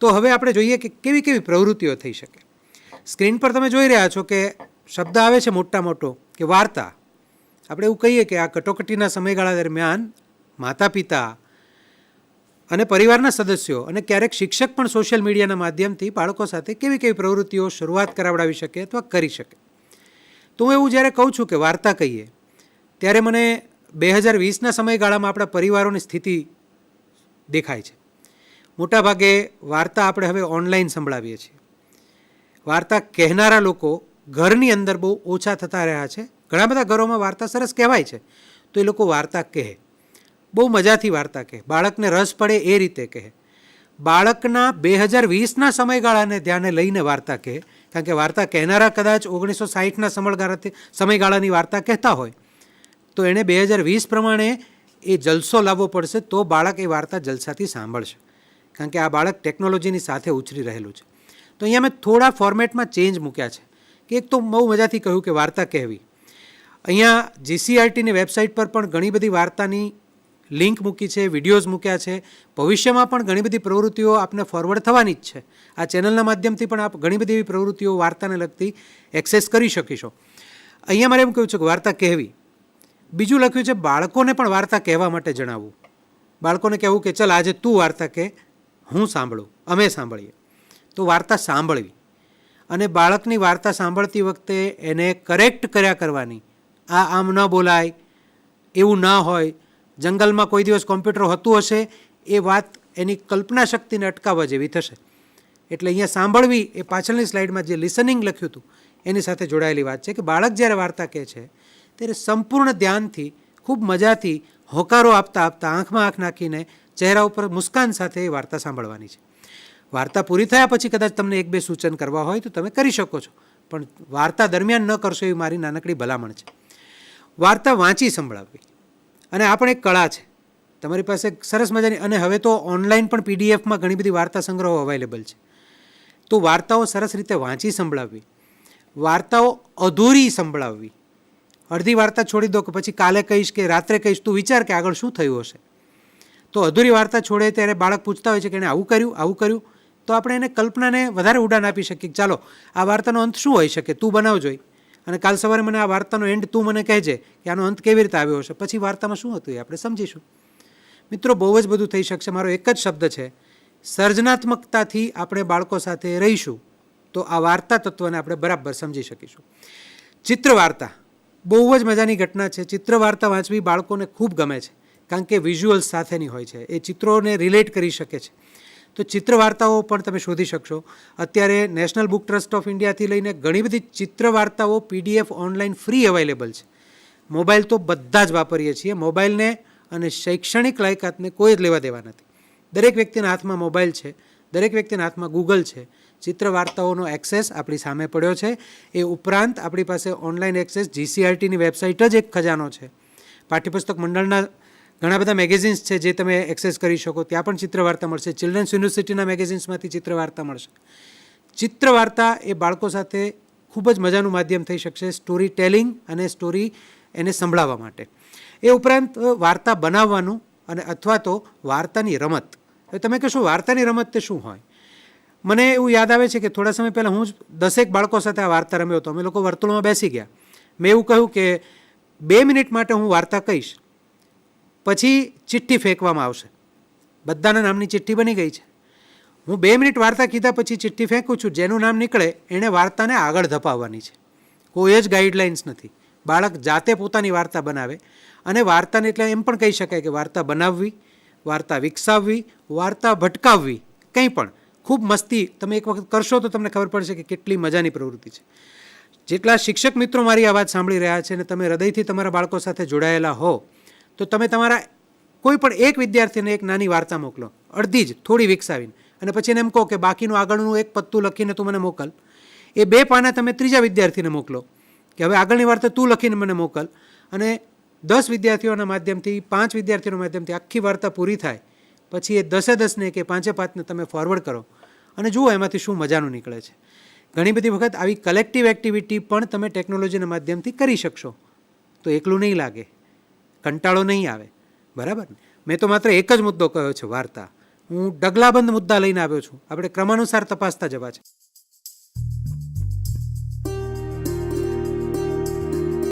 તો હવે આપણે જોઈએ કે કેવી કેવી પ્રવૃત્તિઓ થઈ શકે. સ્ક્રીન પર તમે જોઈ રહ્યા છો કે શબ્દ આવે છે મોટા મોટો, કે વાર્તા. આપણે એવું કહીએ કે આ કટોકટીના સમયગાળા દરમિયાન માતા પિતા અને પરિવારના સદસ્યો અને ક્યારેક શિક્ષક પણ સોશિયલ મીડિયાના માધ્યમથી બાળકો સાથે કેવી કેવી પ્રવૃત્તિઓ શરૂઆત કરાવડાવી શકે અથવા કરી શકે. તો હું એવું જ્યારે કહું છું કે વાર્તા કહીએ, ત્યારે મને બે હજાર વીસના સમયગાળામાં આપણા પરિવારોની સ્થિતિ દેખાય છે. મોટાભાગે વાર્તા આપણે હવે ઓનલાઈન સંભળાવીએ છીએ. વાર્તા કહેનારા લોકો ઘરની અંદર બહુ ઓછા થતા રહ્યા છે. ઘણા બધા ઘરોમાં વાર્તા સરસ કહેવાય છે. તો એ લોકો વાર્તા કહે. બહુ મજાથી વાર્તા કહે. બાળકને રસ પડે એ રીતે કહે. બાળકના બે હજાર વીસના સમયગાળાને ધ્યાને લઈને વાર્તા કહે. કારણ કે વાર્તા કહેનારા કદાચ ઓગણીસો સાહીઠના સમયગાળાથી સમયગાળાની વાર્તા કહેતા હોય. તો એણે બે હજાર વીસ પ્રમાણે એ જલસો લાવવો પડશે તો બાળક એ વાર્તા જલસાથી સાંભળશે. કારણ કે આ બાળક ટેકનોલોજીની સાથે ઉછરી રહેલું છે. તો અહીંયા મેં થોડા ફોર્મેટમાં ચેન્જ મૂક્યા છે. કે એક તો બહુ મજાથી કહ્યું કે વાર્તા કહેવી. અહીંયા જીસીઆરટીની વેબસાઇટ પર પણ ઘણી બધી વાર્તાની લિંક મૂકી છે વિડીયોઝ મૂક્યા છે. ભવિષ્યમાં પણ ઘણી બધી પ્રવૃત્તિઓ આપને ફોરવર્ડ થવાની જ છે. આ ચેનલના માધ્યમથી પણ આપ ઘણી બધી એવી પ્રવૃત્તિઓ વાર્તાને લગતી એક્સેસ કરી શકીશો. અહીંયા મારે એમ કહ્યું છે કે વાર્તા કહેવી. બીજું લખ્યું છે, બાળકોને પણ વાર્તા કહેવા માટે જણાવવું. બાળકોને કહેવું કે, ચલ આજે તું વાર્તા કહે હું સાંભળું, અમે સાંભળીએ. તો વાર્તા સાંભળવી. અને બાળકની વાર્તા સાંભળતી વખતે એને કરેક્ટ કર્યા કરવાની. આ આમ ન બોલાય, એવું ન હોય, જંગલમાં કોઈ દિવસ કોમ્પ્યુટર હોતું હશે, એ વાત એની કલ્પના શક્તિને અટકાવવા જેવી થશે. એટલે અહીંયા સાંભળવી એ પાછળની સ્લાઇડમાં જે લિસનિંગ લખ્યું હતું, એની સાથે જોડાયેલી વાત છે કે બાળક જ્યારે વાર્તા કહે છે, ત્યારે સંપૂર્ણ ધ્યાનથી, ખૂબ મજાથી હોકારો આપતા આપતા આંખમાં આંખ નાખીને ચહેરા ઉપર મુસ્કાન સાથે એ વાર્તા સાંભળવાની છે. વાર્તા પૂરી થયા પછી કદાચ તમને એક બે સૂચન કરવા હોય તો તમે કરી શકો છો, પણ વાર્તા દરમિયાન ન કરશો એવી મારી નાનકડી ભલામણ છે. વાર્તા વાંચી સંભળાવવી. અને આ પણ એક કળા છે. તમારી પાસે સરસ મજાની, અને હવે તો ઓનલાઈન પણ પીડીએફમાં ઘણી બધી વાર્તા સંગ્રહો અવેલેબલ છે. તો વાર્તાઓ સરસ રીતે વાંચી સંભળાવવી. વાર્તાઓ અધૂરી સંભળાવવી. અડધી વાર્તા છોડી દો કે પછી કાલે કહીશ કે રાત્રે કહીશ, તું વિચાર કે આગળ શું થયું હશે? તો અધૂરી વાર્તા છોડે ત્યારે બાળક પૂછતા હોય છે કે એણે આવું કર્યું આવું કર્યું, તો આપણે એને કલ્પનાને વધારે ઉડાન આપી શકીએ કે ચાલો, આ વાર્તાનો અંત શું હોઈ શકે? તું બનાવ જોઈ અને કાલ સવારે મને આ વાર્તાનો એન્ડ તું મને કહેજે કે આનો અંત કેવી રીતે આવ્યો હશે? પછી વાર્તામાં શું હતું એ આપણે સમજીશું. મિત્રો, બહુ જ બધું થઈ શકશે. મારો એક જ શબ્દ છે, સર્જનાત્મકતાથી આપણે બાળકો સાથે રહીશું, તો આ વાર્તા તત્વને આપણે બરાબર સમજી શકીશું. ચિત્ર વાર્તા. બહુ જ મજાની ઘટના છે. ચિત્ર વાર્તા વાંચવી બાળકોને ખૂબ ગમે છે, કારણ કે વિઝ્યુઅલ્સ સાથેની હોય છે. એ ચિત્રોને રિલેટ કરી શકે છે. તો ચિત્ર વાર્તાઓ પણ તમે શોધી શકશો. અત્યારે નેશનલ બુક ટ્રસ્ટ ઓફ ઇન્ડિયાથી લઈને ઘણી બધી ચિત્ર વાર્તાઓ પીડીએફ ઓનલાઈન ફ્રી અવેલેબલ છે. મોબાઈલ તો બધા જ વાપરીએ છીએ. મોબાઈલને અને શૈક્ષણિક લાયકાતને કોઈ જ લેવા દેવા નથી. દરેક વ્યક્તિના હાથમાં મોબાઈલ છે, દરેક વ્યક્તિના હાથમાં ગૂગલ છે ચિત્ર વાર્તાઓનો એક્સેસ આપણી સામે પડ્યો છે. એ ઉપરાંત આપણી પાસે ઓનલાઈન એક્સેસ જીસીઆરટીની વેબસાઇટ જ એક ખજાનો છે. પાઠ્યપુસ્તક મંડળના ઘણા બધા મેગેઝિન્સ છે જે તમે એક્સેસ કરી શકો. ત્યાં પણ ચિત્ર વાર્તા મળશે. ચિલ્ડ્રન્સ યુનિવર્સિટીના મેગેઝિન્સમાંથી ચિત્ર વાર્તા મળશે. ચિત્ર વાર્તા એ બાળકો સાથે ખૂબ જ મજાનું માધ્યમ થઈ શકશે સ્ટોરી ટેલિંગ અને સ્ટોરી એને સંભળાવવા માટે. એ ઉપરાંત વાર્તા બનાવવાનું અને અથવા તો વાર્તાની રમત. તમે કહેશો વાર્તાની રમત તે શું હોય? મને એવું યાદ આવે છે કે થોડા સમય પહેલાં હું જ દસેક બાળકો સાથે આ વાર્તા રમ્યો હતો. અમે લોકો વર્તુળમાં બેસી ગયા. મેં એવું કહ્યું કે બે મિનિટ માટે હું વાર્તા કહીશ, પછી ચિઠ્ઠી ફેંકવામાં આવશે. બધાના નામની ચિઠ્ઠી બની ગઈ છે. હું બે મિનિટ વાર્તા કીધા પછી ચિઠ્ઠી ફેંકું છું. જેનું નામ નીકળે એણે વાર્તાને આગળ ધપાવવાની છે. કોઈ જ ગાઈડલાઇન્સ નથી. બાળક જાતે પોતાની વાર્તા બનાવે અને વાર્તાને એટલે એમ પણ કહી શકાય કે વાર્તા બનાવવી, વાર્તા વિકસાવવી, વાર્તા ભટકાવવી, કંઈ પણ. ખૂબ મસ્તી તમે એક વખત કરશો તો તમને ખબર પડશે કે કેટલી મજાની પ્રવૃત્તિ છે. જેટલા શિક્ષક મિત્રો મારી આ વાત સાંભળી રહ્યા છે અને તમે હૃદયથી તમારા બાળકો સાથે જોડાયેલા હો, તો તમે તમારા કોઈ પણ એક વિદ્યાર્થીને એક નાની વાર્તા મોકલો. અડધી જ, થોડી વિકસાવીને. અને પછી એને એમ કહો કે બાકીનું આગળનું એક પત્તું લખીને તું મને મોકલ. એ બે પાના તમે ત્રીજા વિદ્યાર્થીને મોકલો કે હવે આગળની વાર્તા તું લખીને મને મોકલ. અને દસ વિદ્યાર્થીઓના માધ્યમથી, પાંચ વિદ્યાર્થીઓના માધ્યમથી આખી વાર્તા પૂરી થાય પછી એ દસે દસને કે પાંચે પાંચને તમે ફોરવર્ડ કરો. અને જુઓ એમાંથી શું મજાનું નીકળે છે. ઘણી બધી વખત આવી કલેક્ટિવ એક્ટિવિટી પણ તમે ટેકનોલોજીના માધ્યમથી કરી શકશો. તો એકલું નહીં લાગે. કંટાળો નહીં આવે. બરાબર ને? મેં તો માત્ર એક જ મુદ્દો કહ્યો છે, વાર્તા. હું ડગલાબંધ મુદ્દા લઈને આવ્યો છું. આપણે ક્રમાનુસાર તપાસતા જવા છે.